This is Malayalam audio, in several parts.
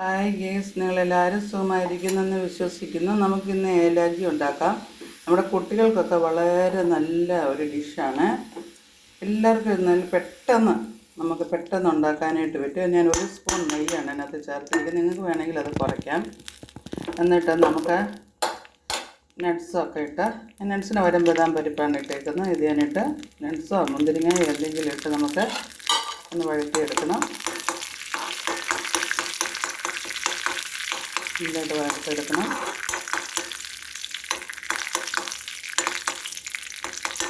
ഹായ് ഗേസ് നിങ്ങളെല്ലാവരും സുഖമായിരിക്കുന്നെന്ന് വിശ്വസിക്കുന്നു. നമുക്കിന്ന് ഏലാജി ഉണ്ടാക്കാം. നമ്മുടെ കുട്ടികൾക്കൊക്കെ വളരെ നല്ല ഒരു ഡിഷാണ്. എല്ലാവർക്കും എന്നാൽ പെട്ടെന്ന് നമുക്ക് പെട്ടെന്ന് ഉണ്ടാക്കാനായിട്ട് പറ്റും. ഞാൻ ഒരു സ്പൂൺ നെയ്യാണ് അതിനകത്ത് ചേർത്തിരിക്കുന്നത് നിങ്ങൾക്ക് വേണമെങ്കിൽ അത് കുറയ്ക്കാം. എന്നിട്ട് നമുക്ക് നട്ട്സൊക്കെ ഇട്ട് നട്ട്സിന് വരം ബദാം പരിപ്പാണ് ഇട്ടേക്കുന്നത്. ഇത് ഞാനിട്ട് നട്ട്സോ മുന്തിരിങ്ങയോ എന്തെങ്കിലും ഇട്ട് നമുക്ക് ഒന്ന് വഴറ്റിയെടുക്കണം. നല്ലതായിട്ട് വറുത്തെടുക്കണം.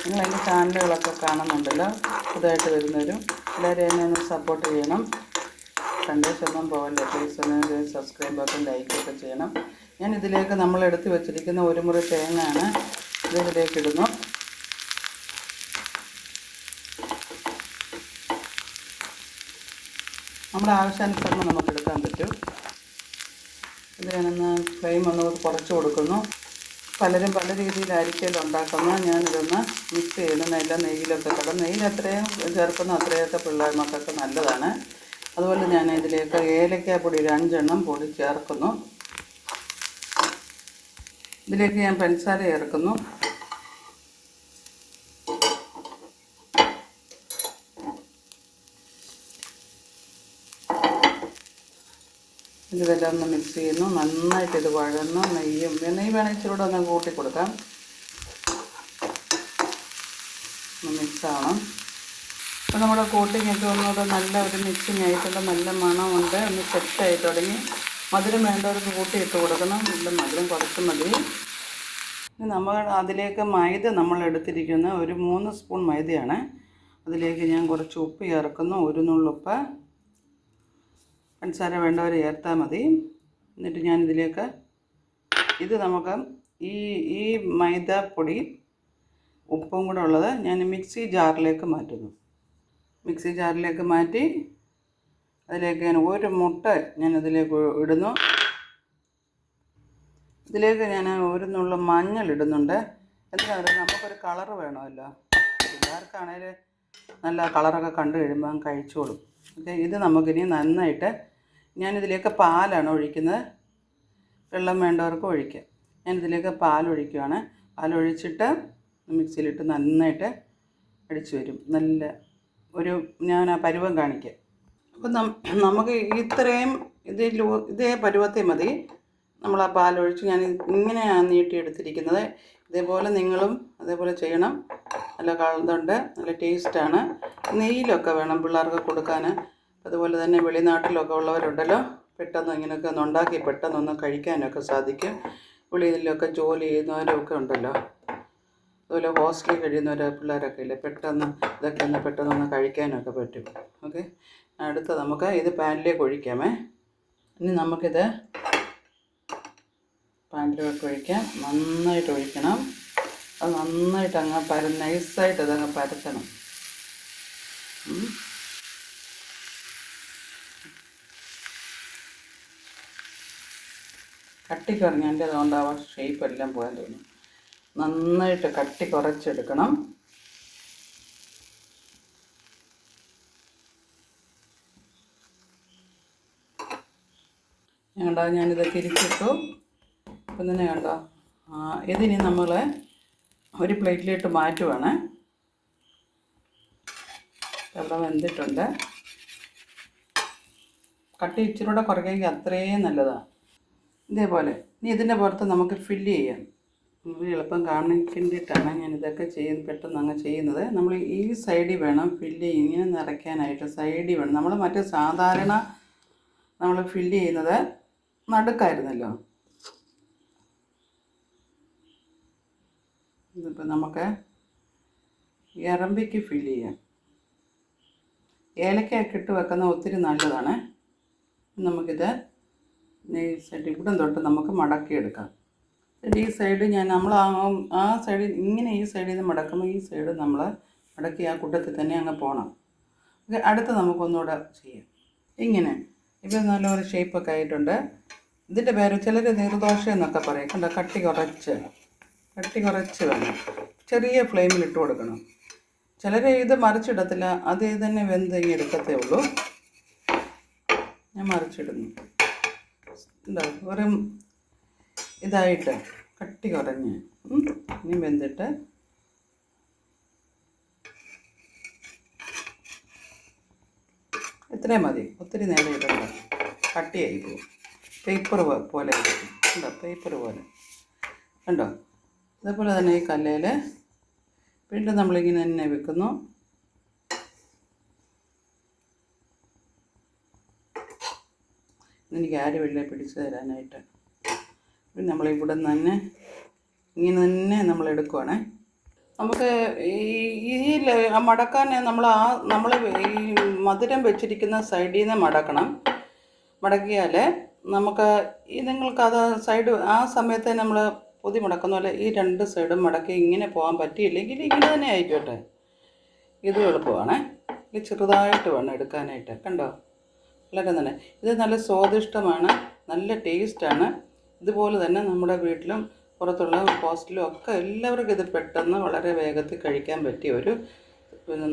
നിങ്ങൾ എന്റെ ചാനലുകളൊക്കെ കാണുന്നുണ്ടല്ലോ? പുതുതായിട്ട് വരുന്നവരും എല്ലാവരും എന്നെ ഒന്ന് സപ്പോർട്ട് ചെയ്യണം. സന്ദേശമൊന്നും പോകല്ലേ പ്ലീസ് ഒന്ന് സബ്സ്ക്രൈബ് ഒക്കെ ലൈക്കൊക്കെ ചെയ്യണം. ഞാൻ ഇതിലേക്ക് നമ്മൾ എടുത്ത് വെച്ചിരിക്കുന്ന ഒരു മുറി തേങ്ങയാണ് ഇതിലേക്ക് ഇടുന്നു. നമ്മുടെ ആവശ്യാനുസരണം നമുക്ക് എടുക്കാൻ പറ്റും. ഇത് ഞാനൊന്ന് ഫ്ലെയിം ഒന്ന് കുറച്ച് കൊടുക്കുന്നു. പലരും പല രീതിയിലായിരിക്കുമല്ലോ ഉണ്ടാക്കുന്നത്. ഞാനിതൊന്ന് മിക്സ് ചെയ്യുന്നു. നല്ല നെയ്യിലൊക്കെ കിടന്ന് നെയ്യിൽ അത്രയും ചേർക്കുന്ന അത്രയൊക്കെ പിള്ളേർ മക്കൾക്ക് നല്ലതാണ്. അതുപോലെ ഞാൻ ഇതിലേക്ക് ഏലക്ക പൊടി ഒരു അഞ്ചെണ്ണം പൊടി ചേർക്കുന്നു. ഇതിലേക്ക് ഞാൻ പഞ്ചസാര ചേർക്കുന്നു. ഇതെല്ലാം ഒന്ന് മിക്സ് ചെയ്യുന്നു. നന്നായിട്ട് ഇത് വഴന്ന് നെയ്യും നെയ്യ് വേണമെങ്കിൽ ഇച്ചിരി കൂടെ ഒന്ന് കൂട്ടി കൊടുക്കാം. ഒന്ന് മിക്സ് ആവണം. അപ്പോൾ നമ്മുടെ കോട്ടിംഗ് ഒക്കെ ഒന്നുകൂടെ നല്ല ഒരു മിക്സിങ് ആയിട്ടുള്ള നല്ല മണമുണ്ട്. ഒന്ന് സെറ്റായി തുടങ്ങി. മധുരം വേണ്ടവർക്ക് കൂട്ടി ഇട്ട് കൊടുക്കണം. നല്ല മധുരം കുറച്ച് മതി. നമ്മൾ അതിലേക്ക് മൈദ നമ്മൾ എടുത്തിരിക്കുന്ന ഒരു മൂന്ന് സ്പൂൺ മൈദയാണ്. അതിലേക്ക് ഞാൻ കുറച്ച് ഉപ്പ് ചേർക്കുന്നു. ഒരു നുള്ളുപ്പ്. പഞ്ചസാര വേണ്ടവർ ചേർത്താൽ മതി. എന്നിട്ട് ഞാനിതിലേക്ക് ഇത് നമുക്ക് ഈ ഈ മൈദപ്പൊടി ഉപ്പും കൂടെ ഉള്ളത് ഞാൻ മിക്സി ജാറിലേക്ക് മാറ്റുന്നു. മിക്സി ജാറിലേക്ക് മാറ്റി അതിലേക്ക് ഞാൻ ഒരു മുട്ട ഞാൻ ഇതിലേക്ക് ഇടുന്നു. ഇതിലേക്ക് ഞാൻ ഒരു നുള്ള മഞ്ഞൾ ഇടുന്നുണ്ട്. എന്താ പറയുക നമുക്കൊരു കളറ് വേണമല്ലോ. പിള്ളേർക്കാണേൽ നല്ല കളറൊക്കെ കണ്ടു കഴിയുമ്പോൾ കഴിച്ചോളും. ഓക്കെ ഇത് നമുക്കിനി നന്നായിട്ട് ഞാനിതിലേക്ക് പാലാണ് ഒഴിക്കുന്നത്. വെള്ളം വേണ്ടവർക്ക് ഒഴിക്കാം. ഞാനിതിലേക്ക് പാൽ ഒഴിച്ചിട്ട് മിക്സിയിലിട്ട് നന്നായിട്ട് അടിച്ചു വരും. നല്ല ഒരു ഞാൻ ആ പരുവം കാണിക്കാം. അപ്പം നമുക്ക് ഇത്രയും ഇത് ഇതേ പരുവത്തെ മതി. നമ്മൾ ആ പാലൊഴിച്ച് ഞാൻ ഇങ്ങനെയാണ് നീട്ടിയെടുത്തിരിക്കുന്നത്. ഇതേപോലെ നിങ്ങളും അതേപോലെ ചെയ്യണം. നല്ല കളുണ്ട് നല്ല ടേസ്റ്റാണ്. നെയ്യിലൊക്കെ വേണം പിള്ളേർക്ക് കൊടുക്കാൻ അതുപോലെ തന്നെ വെളിനാട്ടിലൊക്കെ ഉള്ളവരുണ്ടല്ലോ പെട്ടെന്ന് ഇങ്ങനെയൊക്കെ ഒന്ന് ഉണ്ടാക്കി പെട്ടെന്നൊന്ന് കഴിക്കാനൊക്കെ സാധിക്കും. വെളിയിലൊക്കെ ജോലി ചെയ്യുന്നവരൊക്കെ ഉണ്ടല്ലോ. അതുപോലെ ഹോസ്റ്റലിൽ കഴിയുന്നവർ പിള്ളേരൊക്കെ ഇല്ലേ പെട്ടെന്ന് ഇതൊക്കെ ഒന്ന് പെട്ടെന്നൊന്ന് കഴിക്കാനൊക്കെ പറ്റും. ഓക്കെ? അടുത്ത നമുക്ക് ഇത് പാനിലേക്ക് ഒഴിക്കാമേ. ഇനി നമുക്കിത് പാനിലേക്ക് ഒഴിക്കാം. നന്നായിട്ട് ഒഴിക്കണം. അത് നന്നായിട്ട് അങ്ങ് പര നൈസായിട്ട് അതങ്ങ് പരത്തണം. കട്ടി കുറഞ്ഞതിന്റെ അതുകൊണ്ട് ആ ഷേപ്പ് എല്ലാം പോകാൻ തോന്നും. നന്നായിട്ട് കട്ടി കുറച്ചെടുക്കണം. ഞങ്ങളുടെ ഞാനിത് തിരിച്ചിട്ടു. അപ്പം തന്നെ കണ്ടോ ഇതിനി നമ്മൾ ഒരു പ്ലേറ്റിലിട്ട് മാറ്റുവാണ്. വെള്ളം വെന്തിട്ടുണ്ട്. കട്ടി ഇച്ചിരി കൂടെ കുറയ്ക്കുകയെങ്കിൽ അത്രയും നല്ലതാണ് ഇതേപോലെ ഇനി ഇതിന്റെ പുറത്ത് നമുക്ക് ഫില്ല് ചെയ്യാം. എളുപ്പം കാണിക്കേണ്ടിയിട്ടാണ് ഞാൻ ഇതൊക്കെ ചെയ്യുന്ന പെട്ടെന്ന് അങ്ങ് ചെയ്യുന്നത്. നമ്മൾ ഈ സൈഡിൽ വേണം ഫില്ല് ഇങ്ങനെ നിറയ്ക്കാനായിട്ട് സൈഡിൽ വേണം. നമ്മൾ മറ്റേ സാധാരണ നമ്മൾ ഫില്ല് ചെയ്യുന്നത് നടുക്കായിരുന്നല്ലോ. ഇതിപ്പോൾ നമുക്ക് ഇറമ്പിക്ക് ഫില്ല് ചെയ്യാം. ഏലക്കയൊക്കെ ഇട്ട് വെക്കുന്ന ഒത്തിരി നല്ലതാണ്. നമുക്കിത് നൈസായിട്ട് ഇവിടം തൊട്ട് നമുക്ക് മടക്കിയെടുക്കാം. ഈ സൈഡ് ഞാൻ നമ്മൾ ആ സൈഡിൽ ഇങ്ങനെ ഈ സൈഡിൽ നിന്ന് മടക്കുമ്പോൾ ഈ സൈഡ് നമ്മൾ മടക്കി ആ കൂട്ടത്തിൽ തന്നെ അങ്ങ് പോകണം അടുത്ത് നമുക്കൊന്നുകൂടെ ചെയ്യാം. ഇങ്ങനെ. ഇപ്പം നല്ലൊരു ഷേപ്പൊക്കെ ആയിട്ടുണ്ട്. ഇതിന്റെ പേര് ചിലർ നീർദോശ എന്നൊക്കെ പറയും. കണ്ട? കട്ടി കുറച്ച്. കട്ടി കുറച്ച് വേണം ചെറിയ ഫ്ലെയിമിൽ ഇട്ട് കൊടുക്കണം. ചിലർ ഇത് മറിച്ചിടത്തില്ല. അത് ഇത് തന്നെ വെന്ത് ഇങ്ങനെ എടുക്കത്തേ ഉള്ളൂ. ഞാൻ മറിച്ചിടുന്നു. വെറും ഇതായിട്ട് കട്ടി കുറഞ്ഞ്. ഇനി വെന്തിട്ട് ഇത്രയും മതി. ഒത്തിരി നേരം ഇടണ്ട. കട്ടിയായി പോകും പേപ്പർ പോലെ കണ്ടോ? പേപ്പർ പോലെ. കണ്ടോ? അതേപോലെ തന്നെ ഈ കല്ലേൽ വീണ്ടും നമ്മളിങ്ങനെ തന്നെ വെക്കുന്നു. എനിക്ക് ആരുമില്ല പിടിച്ചു തരാനായിട്ട്? പിന്നെ നമ്മളിവിടെ നിന്ന് തന്നെ ഇങ്ങനെ തന്നെ നമ്മൾ എടുക്കുവാണേ. നമുക്ക് ഈ മടക്കാൻ നമ്മൾ ആ നമ്മൾ ഈ മധുരം വെച്ചിരിക്കുന്ന സൈഡിൽ നിന്ന് മടക്കണം. മടക്കിയാൽ നമുക്ക് ഈ നിങ്ങൾക്ക് അത് സൈഡ് ആ സമയത്തെ നമ്മൾ പൊതി മുടക്കുന്ന പോലെ ഈ രണ്ട് സൈഡും മടക്കി ഇങ്ങനെ പോകാൻ പറ്റിയില്ലെങ്കിൽ ഇങ്ങനെ തന്നെ ആയിക്കോട്ടെ. ഇത് എളുപ്പമാണ്. ഇത് ചെറുതായിട്ട് വേണം എടുക്കാനായിട്ട്. കണ്ടോ? വളരെ തന്നെ. ഇത് നല്ല സ്വാദിഷ്ടമാണ്. നല്ല ടേസ്റ്റാണ്. ഇതുപോലെ തന്നെ നമ്മുടെ വീട്ടിലും പുറത്തുള്ള ഹോസ്റ്റലും ഒക്കെ എല്ലാവർക്കും ഇത് പെട്ടെന്ന് വളരെ വേഗത്തിൽ കഴിക്കാൻ പറ്റിയ ഒരു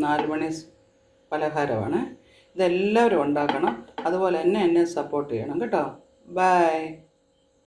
നാലുമണി പലഹാരമാണ്. ഇതെല്ലാവരും ഉണ്ടാക്കണം. അതുപോലെ തന്നെ എന്നെ സപ്പോർട്ട് ചെയ്യണം. കേട്ടോ? ബൈ